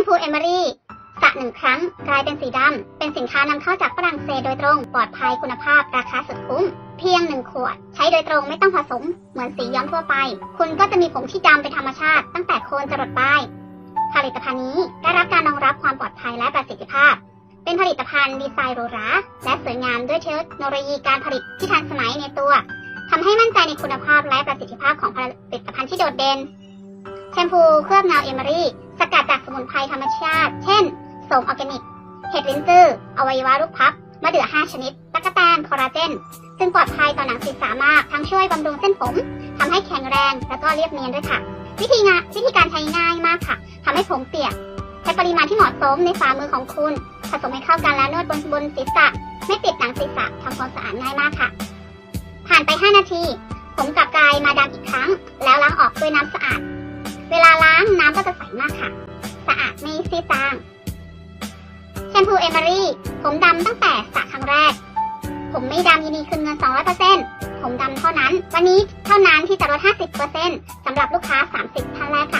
มพูเอม r รี่สระหนึ่งครั้งกลายเป็นสีดำ เป็นสินค้านำเข้าจากฝรั่งเศสโดยตรง ปลอดภัยคุณภาพ ราคาสุดคุ้ม เพียงหนึ่งขวด ใช้โดยตรงไม่ต้องผสม เหมือนสีย้อมทั่วไป คุณก็จะมีผมที่ดำเป็นธรรมชาติ ตั้งแต่โคนจรดปลาย ผลิตภัณฑ์นี้ได้รับการรองรับความปลอดภัยและประสิทธิภาพ เป็นผลิตภัณฑ์ดีไซน์หรูหราและสวยงามด้วยเทคโนโลยีการผลิตที่ทันสมัยในตัวทำให้มั่นใจในคุณภาพและประสิทธิภาพของผลิตภัณฑ์ที่โดดเด่นแชมพูเคลือบเงาเอม r รี่ สกัดจากสมุนไพรธรรมชาติ เช่นโสมออร์แกนิก เห็ดลิ้นจื้อ อวัยวะลูกพับ มะเดื่อ 5 ชนิดตะกะแตน คอลลาเจน ซึ่งปลอดภัยต่อหนังศีรษะมาก ทั้งช่วยบำรุงเส้นผมทำให้แข็งแรง แล้วก็เรียบเนียนด้วยค่ะ วิธีงานวิธีการใช้ง่ายมากค่ะทำให้ผมเปียก ใช้ปริมาณที่เหมาะสมในฝ่ามือของคุณ ผสมให้เข้ากันแล้วนวดบนบนศีรษะ ไม่ติดหนังศีรษะทำความสะอาดง่ายมากค่ะ ผ่านไป 5 นาที ผมกลับกลายมาดำอีกครั้ง แล้ว มากค่ะ สะอาดไม่ซีดจางแชมพูเอมารี่ผมดำตั้งแต่สระครั้งแรก ผมไม่ดำยินดีคืนเงิน 200%ผมดำเท่านั้น วันนี้เท่านั้นที่จะลด 50%สำหรับลูกค้า 30ท่านแรกค่ะ